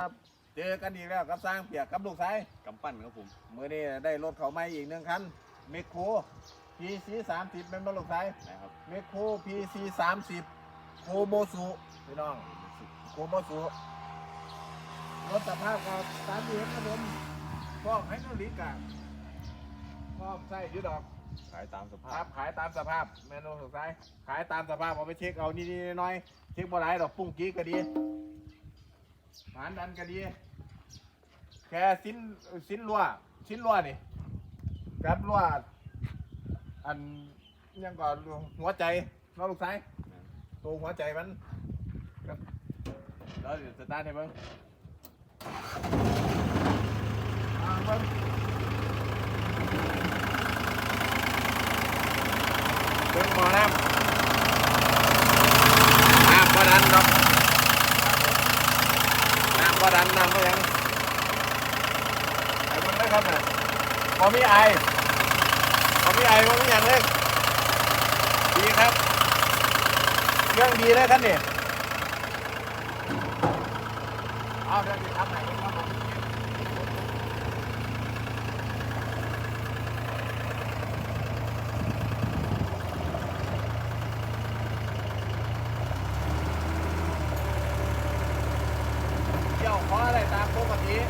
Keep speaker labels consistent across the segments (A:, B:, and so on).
A: ครับเจอกันอีกแล้วกับสร้างเปียกกับลูกชาย
B: กำปั้นครับผม
A: มื่อนี้ได้รถเขาใหม่อีกหนึ่งคันเมคโคร PC 3 0เป็นบรรลุกชาย
B: นะครับ
A: เมคโคร PC 3 0โคโมสุพี่น้องโคโมสุรถสภาพก็ตามที่เห็นครับผมก็ให้นลิกาก็ใส่อยุดอก
B: ขายตามส
A: ค
B: ภา
A: รั
B: พ
A: บขายตามสภาพแมนโนสุดท้ายขายตามสภาพเอาไปเช็คเอานี่ๆหน้อยๆเช็คบ่หลายดอกปุ้งกี้ก็ดี หานดันก็ดี แค่สิ้นสิ้นรั่วสิ้นรั่วนี่กับรั่วอันยังก่อนหัวใจน้องลูกซ้ายตัวหัวใจมันครับแล้วเดี๋ยวสตาร์ทให้เบิ้งอ่าเบิ้งเบิ้งหมอน้ำน้ำก็ดันเนาะน้ำก็ ดันน้ำก็ยังไอ้มันได้ครับน่ะพอมีไอพอมีไอพอมีอย่างเลยดีครับเรื่องดีเลยท่านนี่เอาเดี๋ยวจะทำไหนครับผมเกี่ยวข อะไรตามพวกแบบนี้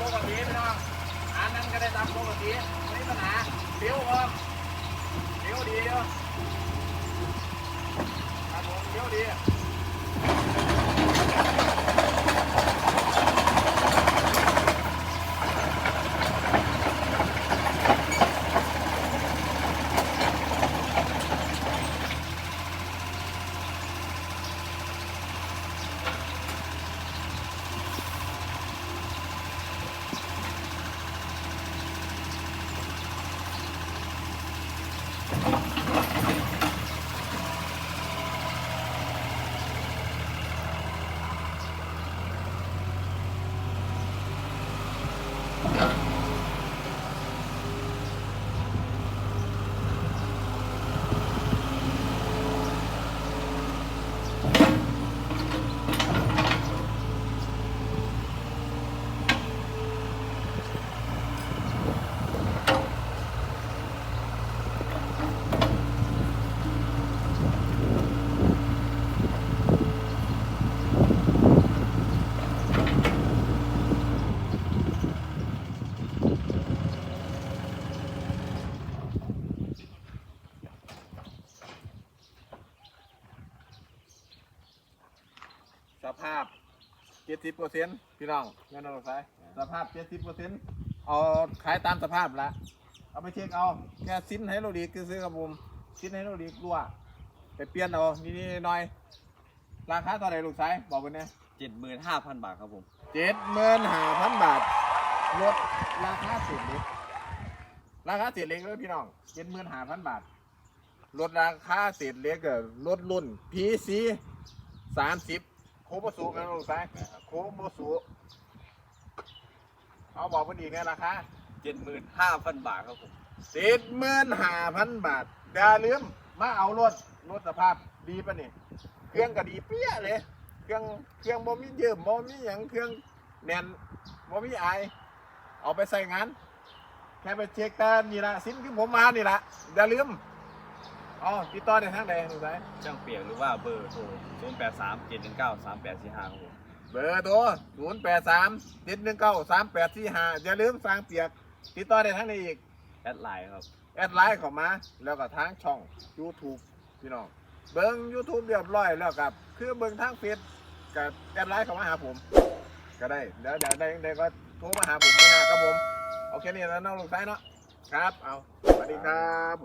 A: ปกติพี่น้องอันนั้นก็ได้ตามปกติไม่มีปัญหาเลี้ยวออกเลี้ยวดีเดียวครับผมเลี้ยวดี ภาพ70เปอร์เซ็นต์พี่น้องแน่นอนสายสภาพ70เปอร์เซ็นต์เอาขายตามสภาพละเอาไปเช็คเอาแค่สิ้นให้เราดีคือซื้อครับผมสิ้นให้เราดีรั่วไปเปลี่ยนเอานี่ๆหน่อยๆราคาเท่าไหร่ลูกชายบอกกันเนี่ย
B: เจ็ดหมื่นห้าพันบาทครับผม
A: เจ็ดหมื่นห้าพันบาทลดราคาเศษเล็กราคาเศษเล็กเลยพี่น้องเจ็ดหมื่นห้าพันบาทลดราคาเศษเล็กก็ลดรุ่น PC สามสิบ โคโมสุกันลูกชายโคโมสุเอาบอกเพิ่นอีกไงราคา
B: เจ็ดหมื่นห้าพันบาทครับผม
A: เจ็ดหมื่นห้าพันบาทอย่าลืมมาเอารถรถสภาพดีปะนี่เครื่องก็ดีเปี้ยเลย เครื่องเครื่องบ่มีเยิมบ่มีหยังเครื่องแน่นบ่มีไอายเอาไปใส่งาน แค่ไปเช็คแต่นี่ละสินที่ผมมานี่ละอย่าลืม อ๋อติดต่อได้ทางใดถูกไหม
B: ช่างเปียกหรือว่าเบอร์โทรศูนย์แปดสามเจ็ดหนึ่งเก้าสามแปดสี่ห้าครับผม
A: เบอร์โทรศูนย์แปดสามเจ็ดหนึ่งเก้าสามแปดสี่ห้าอย่าลืมสร้างเปียก ติดต่อได้ทางใดอีก
B: แอดไลน์ครับ
A: แอดไลน์เข้ามา แล้วก็ทางช่อง YouTube พี่น้อง เบิ้ง YouTube เรียบร้อยแล้วกับ คือเบิ้งทางเฟซกับแอดไลน์เข้ามาหาผม ก็ได้เดี๋ยวเดี๋ยวได้ได้ก็โทรมาหาผมไม่ยากครับผม โอเคนี่แล้วน้องลูกซ้ายเนาะครับ เอาสวัสดีครับ